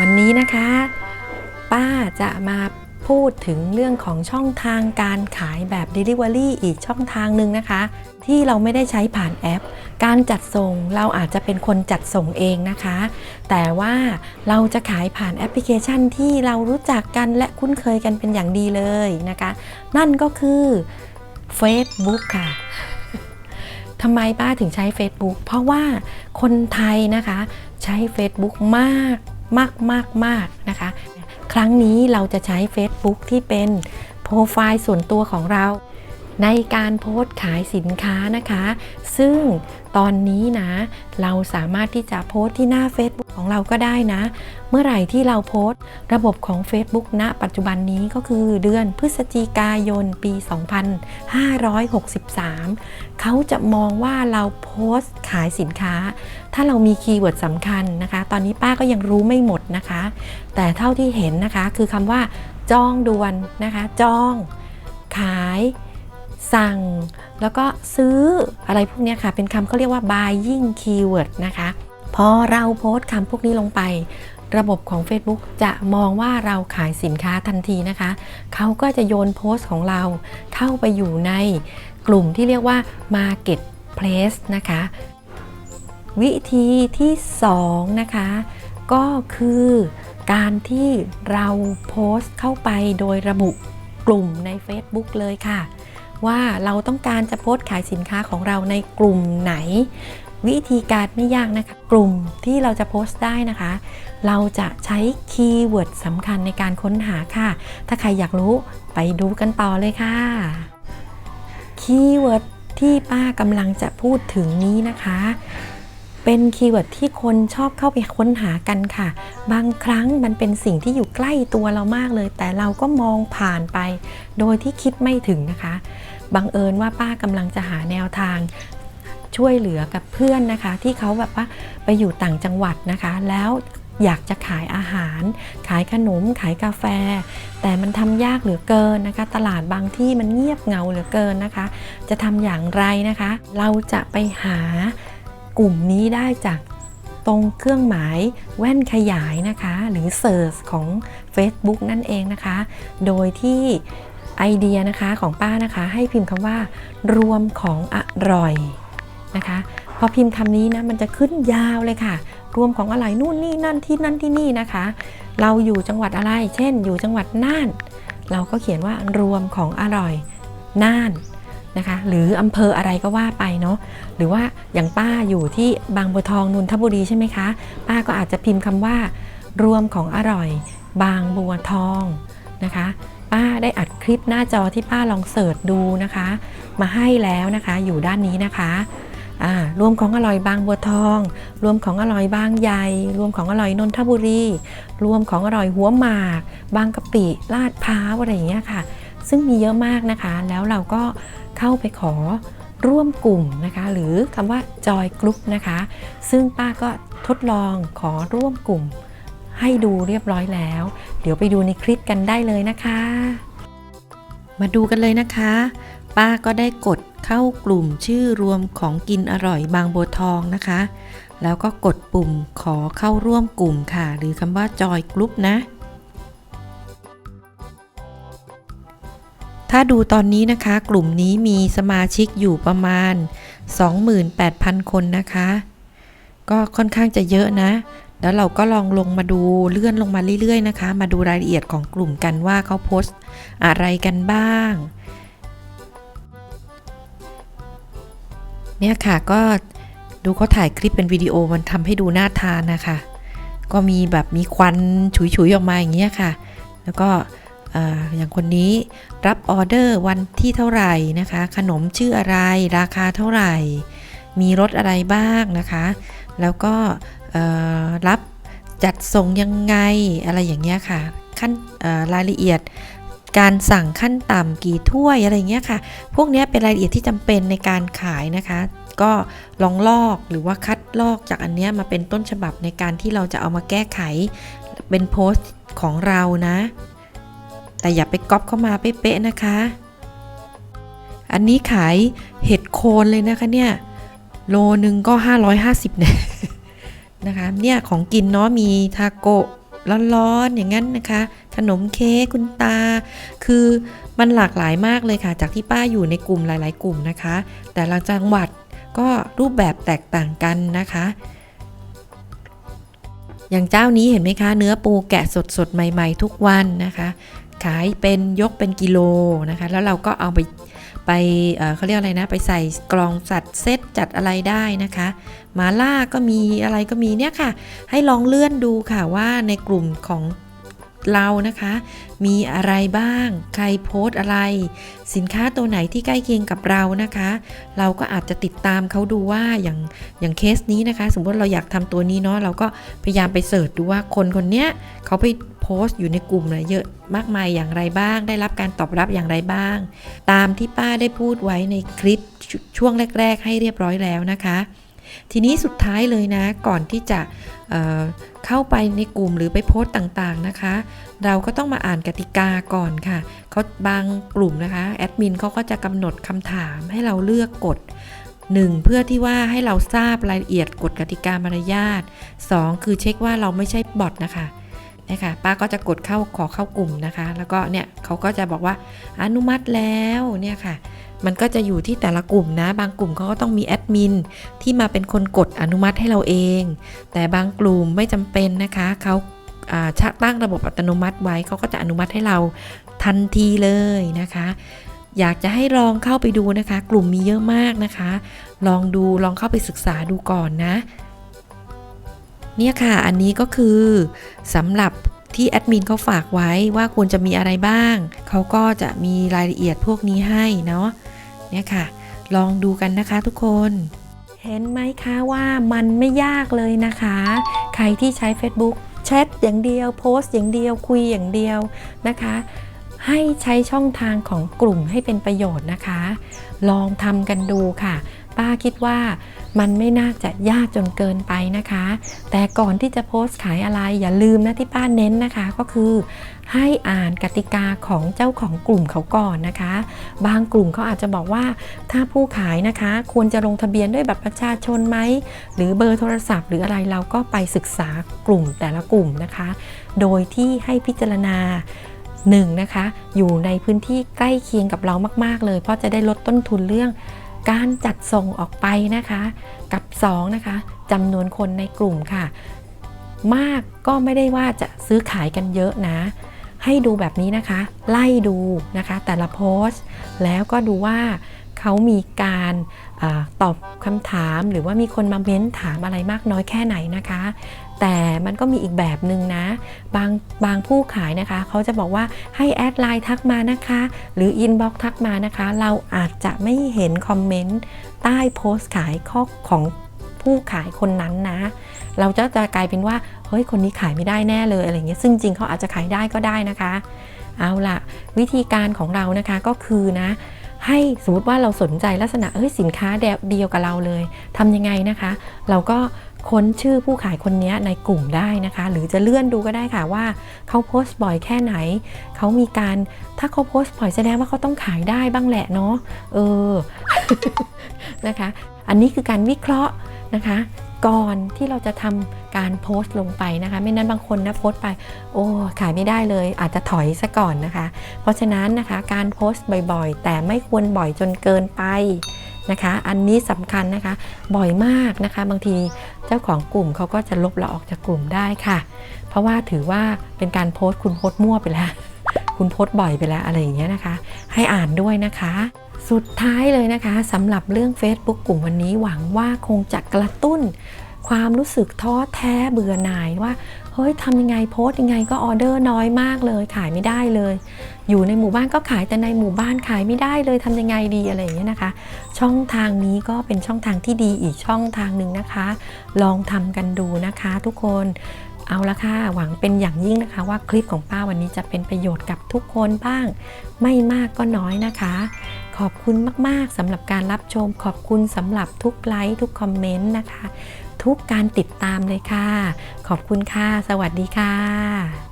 วันนี้นะคะ ป้าจะมาพูดถึงเรื่องของช่องทางการขายแบบ Delivery อีกช่องทางหนึ่งนะคะ ที่เราไม่ได้ใช้ผ่านแอป การจัดส่งเราอาจจะเป็นคนจัดส่งเองนะคะ แต่ว่าเราจะขายผ่านแอปพลิเคชันที่เรารู้จักกันและคุ้นเคยกันเป็นอย่างดีเลยนะคะ นั่นก็คือ Facebook ค่ะทำไมป้าถึงใช้ Facebook เพราะว่าคนไทยนะคะใช้ Facebook มาก มากมากมากนะคะ ครั้งนี้เราจะใช้ Facebook ที่เป็นโปรไฟล์ส่วนตัวของเรา ในการโพสต์ขายสินค้านะคะ ซึ่งตอนนี้นะ เราสามารถที่จะโพสต์ที่หน้า Facebook ของเราก็ได้นะ เมื่อไหร่ที่เราโพสต์ ระบบของ Facebook ณปัจจุบันนี้ก็คือเดือนพฤศจิกายนปี 2563 เขาจะมองว่าเราโพสต์ขายสินค้า ถ้าเรามีคีย์เวิร์ดสำคัญนะคะ ตอนนี้ป้าก็ยังรู้ไม่หมดนะคะ แต่เท่าที่เห็นนะคะคือคำว่า จองด่วนนะคะ จอง ขาย สั่ง แล้วก็ซื้ออะไรพวกนี้ค่ะ เป็นคำเขาเรียกว่า buying keyword นะคะ พอเราโพสต์คำพวกนี้ลงไป ระบบของ Facebook จะมองว่าเราขายสินค้าทันทีนะคะ เขาก็จะโยนโพสต์ของเราเข้าไปอยู่ในกลุ่มที่เรียกว่า Marketplace นะคะ วิธีที่ 2 นะคะ ก็คือการที่เราโพสต์เข้าไปโดยระบุกลุ่มใน Facebook เลยค่ะ ว่าเราต้องการจะโพสต์ขายสินค้าของเราในกลุ่มไหน วิธีการไม่ยากนะคะ กลุ่มที่เราจะโพสต์ได้นะคะ เราจะใช้คีย์เวิร์ดสำคัญในการค้นหาค่ะ ถ้าใครอยากรู้ไปดูกันต่อเลยค่ะ คีย์เวิร์ดที่ป้ากำลังจะพูดถึงนี้นะคะเป็นคีย์เวิร์ดที่คนชอบเข้าไปค้นหากันค่ะ บางครั้งมันเป็นสิ่งที่อยู่ใกล้ตัวเรามากเลย แต่เราก็มองผ่านไป โดยที่คิดไม่ถึงนะคะ บังเอิญว่าป้ากำลังจะหาแนวทางช่วยเหลือกับเพื่อนนะคะ ที่เขาแบบว่าไปอยู่ต่างจังหวัดนะคะ แล้วอยากจะขายอาหาร ขายขนม ขายกาแฟ แต่มันทำยากเหลือเกินนะคะ ตลาดบางที่มันเงียบเงาเหลือเกินนะคะ จะทำอย่างไรนะคะ เราจะไปหากลุ่มนี้ได้จากตรงเครื่องหมายแว่นขยายนะคะ หรือ Search ของ Facebook นั่นเองนะคะ โดยที่ ไอเดียนะคะของป้านะคะให้พิมพ์คำว่า รวมของอร่อยนะคะพอพิมพ์คำนี้นะมันจะขึ้นยาวเลยค่ะ รวมของอร่อยนู่นนี่นั่นที่นั่นที่นี่นะคะ เราอยู่จังหวัดอะไร เช่น อยู่จังหวัดน่าน เราก็เขียนว่ารวมของอร่อยน่านนะคะหรืออำเภออะไรก็ว่าไปเนาะหรือว่าอย่างป้าอยู่ที่บางบัวทองนนทบุรีใช่ไหมคะ ป้าก็อาจจะพิมพ์คำว่า รวมของอร่อย บางบัวทอง นะคะ ป้าได้อัดคลิปหน้าจอที่ป้าลองเสิร์ชดูนะคะ มาให้แล้วนะคะอยู่ด้านนี้นะคะรวมของอร่อยบางบัวทอง รวมของอร่อยบางใหญ่ รวมของอร่อยนนทบุรี รวมของอร่อยหัวหมาก บางกะปิลาดพร้าวอะไรอย่างเงี้ยค่ะ ซึ่งมีเยอะมากนะคะ แล้วเราก็เข้าไปขอร่วมกลุ่มนะคะ หรือคำว่าจอยกลุ่มนะคะ ซึ่งป้าก็ทดลองขอร่วมกลุ่ม ให้ดูเรียบร้อยแล้ว เดี๋ยวไปดูในคลิปกันได้เลยนะคะ มาดูกันเลยนะคะ ป้าก็ได้กดเข้ากลุ่มชื่อรวมของกินอร่อยบางบัวทองนะคะ แล้วก็กดปุ่มขอเข้าร่วมกลุ่มค่ะ หรือคำว่าจอยกลุ่มนะถ้าดูตอนนี้นะคะกลุ่มนี้มีสมาชิกอยู่ประมาณ 28,000 คนนะคะ ก็ค่อนข้างจะเยอะนะ แล้วเราก็ลองลงมาดูเลื่อนลงมาเรื่อยๆนะคะ มาดูรายละเอียดของกลุ่มกันว่าเขาโพสต์อะไรกันบ้าง เนี่ยค่ะก็ดูเขาถ่ายคลิปเป็นวิดีโอมันทำให้ดูน่าทานนะคะ ก็มีแบบมีควันฉุยๆออกมาอย่างเงี้ยค่ะ แล้วก็เอ่อย่างคนนี้รับออเดอร์วันที่เท่าไหร่นะคะ ขนมชื่ออะไรราคาเท่าไหร่ มีรสอะไรบ้างนะคะ แล้วก็ รับจัดส่งยังไงอะไรอย่างเงี้ยค่ะขั้นรายละเอียดการสั่งขั้นต่ำกี่ถ้วยอะไรเงี้ยค่ะ พวกนี้เป็นรายละเอียดที่จำเป็นในการขายนะคะ ก็ลองลอกหรือว่าคัดลอกจากอันเนี้ยมาเป็นต้นฉบับในการที่เราจะเอามาแก้ไขเป็นโพสต์ของเรานะ แต่อย่าไปก๊อปเข้ามาเป๊ะๆนะคะ อันนี้ขายเห็ดโคนเลยนะคะเนี่ย โลนึงก็ 550เนี่ย นะคะเนี่ยของกินเนาะมีทาโกะร้อนๆอย่างนั้นนะคะ ขนมเค้กคุณตา คือมันหลากหลายมากเลยค่ะ จากที่ป้าอยู่ในกลุ่มหลายๆ กลุ่มนะคะ แต่ละจังหวัดก็รูปแบบแตกต่างกันนะคะ อย่างเจ้านี้เห็นไหมคะ เนื้อปูแกะสดๆ ใหม่ ๆ ทุกวันนะคะ ขายเป็นยกเป็นกิโลนะคะ แล้วเราก็เอาไป ไปเเขาเรียกอะไรนะ ไปใส่กล่องสัตว์เซตจัดอะไรได้นะคะมาล่าก็มีอะไรก็มีเนี่ยค่ะ ให้ลองเลื่อนดูค่ะว่าในกลุ่มของเรานะคะ มีอะไรบ้าง ใครโพสอะไร สินค้าตัวไหนที่ใกล้เคียงกับเรานะคะ เราก็อาจจะติดตามเขาดูว่าอย่างอย่างเคสนี้นะคะ สมมติเราอยากทำตัวนี้เนาะเราก็พยายามไปเสิร์ชดูว่าคนคนเนี้ยเขาไป โพสต์อยู่ในกลุ่มนะเยอะมากมายอย่างไรบ้าง ได้รับการตอบรับอย่างไรบ้าง ตามที่ป้าได้พูดไว้ในคลิปช่วงแรก ๆ ให้เรียบร้อยแล้วนะคะ ทีนี้สุดท้ายเลยนะ ก่อนที่จะเเข้าไปในกลุ่มหรือไปโพสต์ต่างๆนะคะ เราก็ต้องมาอ่านกติกาก่อนค่ะเขาบางกลุ่มนะคะแอดมินเขาก็จะกำหนดคำถามให้เราเลือกกฎ 1. เพื่อที่ว่าให้เราทราบรายละเอียดกฎกติกามารยาท 2. คือเช็คว่าเราไม่ใช่บอทนะคะ นะคะป้าก็จะกดเข้าขอเข้ากลุ่มนะคะ แล้วก็เนี่ยเขาก็จะบอกว่าอนุมัติแล้วเนี่ยค่ะ มันก็จะอยู่ที่แต่ละกลุ่มนะ บางกลุ่มเขาก็ต้องมีแอดมินที่มาเป็นคนกดอนุมัติให้เราเอง แต่บางกลุ่มไม่จำเป็นนะคะเขาอ่าชะตั้งระบบอัตโนมัติไว้เขาก็จะอนุมัติให้เราทันทีเลยนะคะ อยากจะให้ลองเข้าไปดูนะคะ กลุ่มมีเยอะมากนะคะ ลองดูลองเข้าไปศึกษาดูก่อนนะ เนี่ยค่ะ อันนี้ก็คือสำหรับที่แอดมินเขาฝากไว้ว่าควรจะมีอะไรบ้าง เขาก็จะมีรายละเอียดพวกนี้ให้เนาะ เนี่ยค่ะ ลองดูกันนะคะทุกคน เห็นไหมคะว่ามันไม่ยากเลยนะคะ ใครที่ใช้ Facebook แชทอย่างเดียว โพสต์อย่างเดียว คุยอย่างเดียวนะคะให้ใช้ช่องทางของกลุ่มให้เป็นประโยชน์นะคะ ลองทำกันดูค่ะ ป้าคิดว่ามันไม่น่าจะยากจนเกินไปนะคะ แต่ก่อนที่จะโพสต์ขายอะไรอย่าลืมนะที่ป้าเน้นนะคะก็คือ ให้อ่านกติกาของเจ้าของกลุ่มเขาก่อนนะคะ บางกลุ่มเขาอาจจะบอกว่า ถ้าผู้ขายนะคะ ควรจะลงทะเบียนด้วยบัตรประชาชนไหมหรือเบอร์โทรศัพท์ หรืออะไรเราก็ไปศึกษากลุ่มแต่ละกลุ่มนะคะ โดยที่ให้พิจารณาหนึ่งนะคะอยู่ในพื้นที่ใกล้เคียงกับเรามาก ๆ เลย เพราะจะได้ลดต้นทุนเรื่อง การจัดส่งออกไปนะคะ กับ2นะคะจำนวนคนในกลุ่มค่ะ มากก็ไม่ได้ว่าจะซื้อขายกันเยอะนะ ให้ดูแบบนี้นะคะ ไล่ดูนะคะ แต่ละโพสต์ แล้วก็ดูว่า เขามีการอตอบคำถามหรือว่ามีคนมาเม้นถามอะไรมากน้อยแค่ไหนนะคะ แต่มันก็มีอีกแบบหนึ่งนะ บางบางผู้ขายนะคะ เขาจะบอกว่าให้แอดไลน์ทักมานะคะ หรืออินบ็อกทักมานะคะ เราอาจจะไม่เห็นคอมเมนต์ใต้โพสต์ขายข้อของผู้ขายคนนั้นนะ เราจะจะกลายเป็นว่าเฮ้ยคนนี้ขายไม่ได้แน่เลยอะไรเงี้ยซึ่งจริงเขาอาจจะขายได้ก็ได้นะคะ เอาล่ะ วิธีการของเรานะคะก็คือนะ ให้สมมติว่าเราสนใจลักษณะเอ้ยสินค้าเดียวกับเราเลยทำยังไงนะคะ เราก็ค้นชื่อผู้ขายคนนี้ในกลุ่มได้นะคะ หรือจะเลื่อนดูก็ได้ค่ะว่าเขาโพสต์บ่อยแค่ไหน เขามีการถ้าเขาโพสต์บ่อยแสดงว่าเขาต้องขายได้บ้างแหละเนาะเออนะคะ อันนี้คือการวิเคราะห์นะคะ ก่อนที่เราจะทำการโพสต์ลงไปนะคะ ไม่นั้นบางคนนะโพสต์ไป โอ้ขายไม่ได้เลย อาจจะถอยซะก่อนนะคะ เพราะฉะนั้นนะคะการโพสต์บ่อยๆ แต่ไม่ควรบ่อยจนเกินไปนะคะ อันนี้สำคัญนะคะบ่อยมากนะคะ บางทีเจ้าของกลุ่มเขาก็จะลบเราออกจากกลุ่มได้ค่ะ เพราะว่าถือว่าเป็นการโพสต์คุณโพสต์มั่วไปแล้ว คุณโพสต์บ่อยไปแล้วอะไรอย่างเงี้ยนะคะ ให้อ่านด้วยนะคะ สุดท้ายเลยนะคะสำหรับเรื่อง Facebook กลุ่มวันนี้หวังว่าคงจะกระตุ้น ความรู้สึกท้อแท้เบื่อหน่ายว่าเฮ้ยทำยังไงโพสต์ยังไงก็ออเดอร์น้อยมากเลยขายไม่ได้เลย อยู่ในหมู่บ้านก็ขายแต่ในหมู่บ้านขายไม่ได้เลยทำยังไงดีอะไรอย่างเงี้ยนะคะ ช่องทางนี้ก็เป็นช่องทางที่ดีอีกช่องทางหนึ่งนะคะ ลองทำกันดูนะคะ ทุกคนเอาละค่ะ หวังเป็นอย่างยิ่งนะคะว่าคลิปของป้าวันนี้จะเป็นประโยชน์กับทุกคนบ้าง ไม่มากก็น้อยนะคะ อบคุณมากๆสำหรับการรับชม ขอบคุณสำหรับทุกไลค์ทุกคอมเมนต์นะคะ ทุกการติดตามเลยค่ะ ขอบคุณค่ะ สวัสดีค่ะ